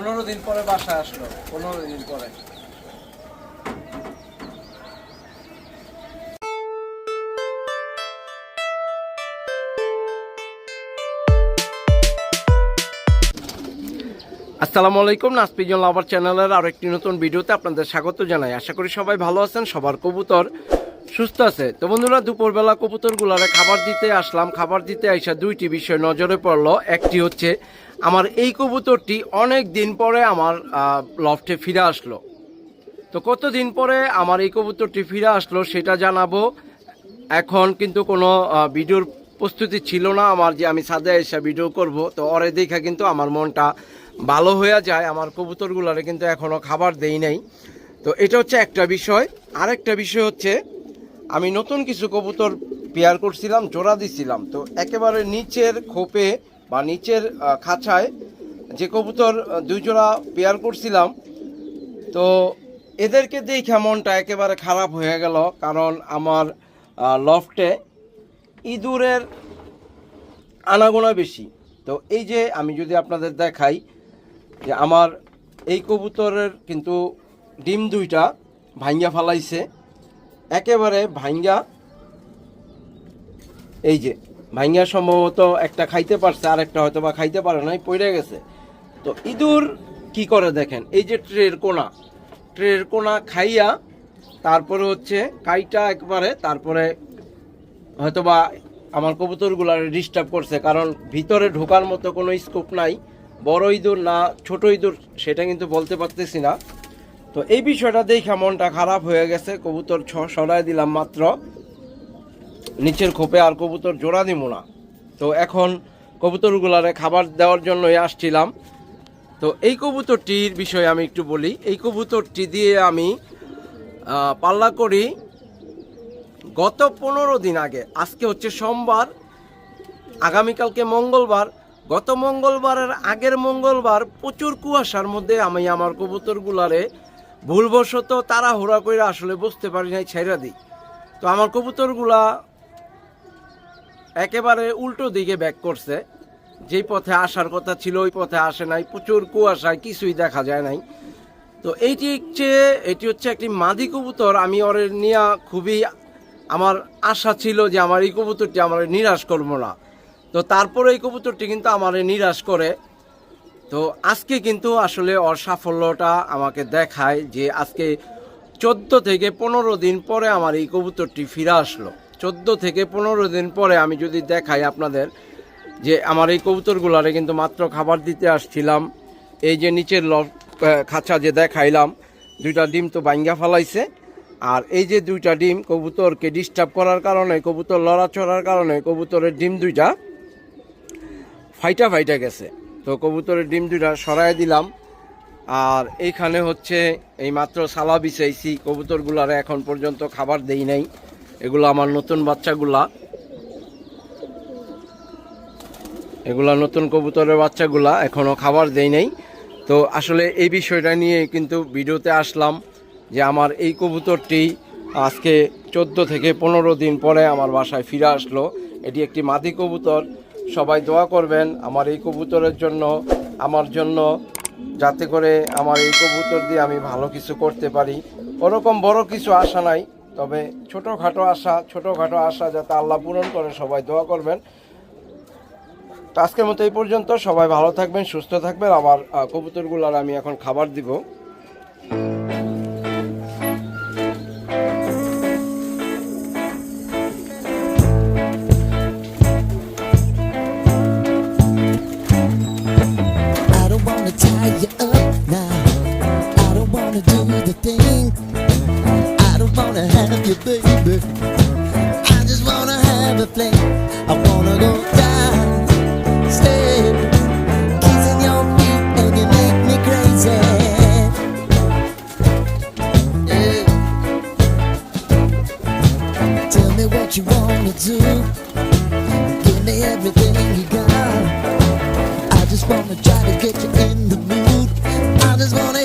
পনেরো দিন পরে বাসায় আসলো, পনেরো দিন পরে। আসসালামু আলাইকুম, নাসপিজন লাভার চ্যানেলের আরও একটি নতুন ভিডিওতে আপনাদের স্বাগত জানাই। আশা করি সবাই ভালো আছেন, সবার কবুতর সুস্থ আছে। তো বন্ধুরা, দুপুরবেলা কবুতরগুলারে খাবার দিতে আসলাম। খাবার দিতে আইসা দুইটি বিষয় নজরে পড়ল। একটি হচ্ছে আমার এই কবুতরটি অনেক দিন পরে আমার লফটে ফিরে আসলো। তো কতদিন পরে আমার এই কবুতরটি ফিরে আসলো সেটা জানাব। এখন কিন্তু কোনো ভিডিওর প্রস্তুতি ছিল না আমার যে আমি সাদা এসে ভিডিও করব। তো ওরে দেখা কিন্তু আমার মনটা ভালো হয়ে যায়। আমার কবুতরগুলোরে কিন্তু এখনও খাবার দেই নাই। তো এটা হচ্ছে একটা বিষয়। আরেকটা বিষয় হচ্ছে, আমি নতুন কিছু কবুতর পেয়ার করছিলাম, জোড়া দিছিলাম। তো একেবারে নিচের খোপে বা নিচের খাঁচায় যে কবুতর আহ, দুই জোড়া পেয়ার করছিলাম। তো এদেরকে দেখে মনটা একেবারে খারাপ হয়ে গেল কারণ আমার লফটে ইঁদুরের আনাগোনা বেশি। তো এই যে আমি যদি আপনাদের দেখাই যে আমার এই কবুতরের কিন্তু ডিম দুইটা ভাঙ্গা ফালাইছে একেবারে ভাঙ্গা। এই যে ভাঙ্গা সম্ভবত একটা খাইতে পারছে আর একটা হয়তো বা খাইতে পারে নাই পড়ে গেছে। তো ইঁদুর কি করে দেখেন? এই যে ট্রের কোনা ট্রের কোনা খাইয়া তারপরে হচ্ছে কাইটা একবারে, তারপরে হয়তোবা আমার কবুতরগুলার ডিস্টার্ব করছে, কারণ ভিতরে ঢোকার মতো কোনো স্কোপ নাই। বড় ইঁদুর না, ছোট ইঁদুর, সেটা কিন্তু বলতে পারতেছি না। তো এই বিষয়টা দেখে মনটা খারাপ হয়ে গেছে, কবুতর ছ সরাই দিলাম মাত্র। নিচের খোপে আর কবুতর জোড়া দিব না। তো এখন কবুতরগুলারে খাবার দেওয়ার জন্যই আসছিলাম। তো এই কবুতরটির বিষয়ে আমি একটু বলি। এই কবুতরটি দিয়ে আমি পাল্লা করি। গত পনেরো দিন আগে, আজকে হচ্ছে সোমবার, আগামীকালকে মঙ্গলবার। গত মঙ্গলবারের আগের মঙ্গলবার প্রচুর কুয়াশার মধ্যে আমি আমার কবুতরগুলারে ভুলবশত তাড়াহুড়া করে আসলে বুঝতে পারি নাই ছেড়ে দিই। তো আমার কবুতরগুলা একেবারে উল্টো দিকে ব্যাক করছে। যেই পথে আসার কথা ছিল, ওই পথে আসে নাই। প্রচুর কুয়াশায় কিছুই দেখা যায় নাই। তো এইটি হচ্ছে, এটি হচ্ছে একটি মাদি কবুতর। আমি ওর নিয়ে খুবই আমার আশা ছিল যে আমার এই কবুতরটি আমার নিরাশ করব না। তো তারপরে এই কবুতরটি কিন্তু আমার নিরাশ করে। তো আজকে কিন্তু আসলে ওর সাফল্যটা আমাকে দেখায় যে আজকে চোদ্দ থেকে পনেরো দিন পরে আমার এই কবুতরটি ফিরে আসলো। চোদ্দ থেকে পনেরো দিন পরে আমি যদি দেখাই আপনাদের যে আমার এই কবুতরগুলারে কিন্তু মাত্র খাবার দিতে আসছিলাম, এই যে নিচের ল খাঁচা যে দেখাইলাম, দুইটা ডিম তো বাইঙ্গা ফালাইছে। আর এই যে দুইটা ডিম কবুতরকে ডিস্টার্ব করার কারণে, কবুতর লড়াচড়ার কারণে কবুতরের ডিম দুইটা ফাইটা ফাইটা গেছে। তো কবুতরের ডিম দুইটা সরাই দিলাম। আর এইখানে হচ্ছে এই মাত্র সালা বিছাইছি কবুতরগুলার এখন পর্যন্ত খাবার দেই নাই। এগুলো আমার নতুন বাচ্চাগুলা। এগুলা নতুন কবুতরের বাচ্চাগুলা এখনও খাবার দেই নাই। তো আসলে এই বিষয়টা নিয়ে কিন্তু ভিডিওতে আসলাম যে আমার এই কবুতরটি আজকে চোদ্দ থেকে পনেরো দিন পরে আমার বাসায় ফিরে আসলো। এটি একটি মাদি কবুতর। সবাই দোয়া করবেন, আমার এই কবুতরের জন্য, আমার জন্য, যাতে করে আমার এই কবুতর দিয়ে আমি ভালো কিছু করতে পারি। ওরকম বড় কিছু আশা নাই। তবে ছোটোখাটো আশা ছোটোখাটো আশা যাতে আল্লাহ পূরণ করে, সবাই দোয়া করবেন। আজকের মতো এই পর্যন্ত। সবাই ভালো থাকবেন, সুস্থ থাকবেন। আমার কবুতরগুলার আমি এখন খাবার দিব। I you, baby. I just wanna have a fling. I wanna go down, stay, kissing your feet, and you make me crazy. Yeah. Tell me what you wanna do. Give me everything you got. I just wanna try to get you in the mood. I just wanna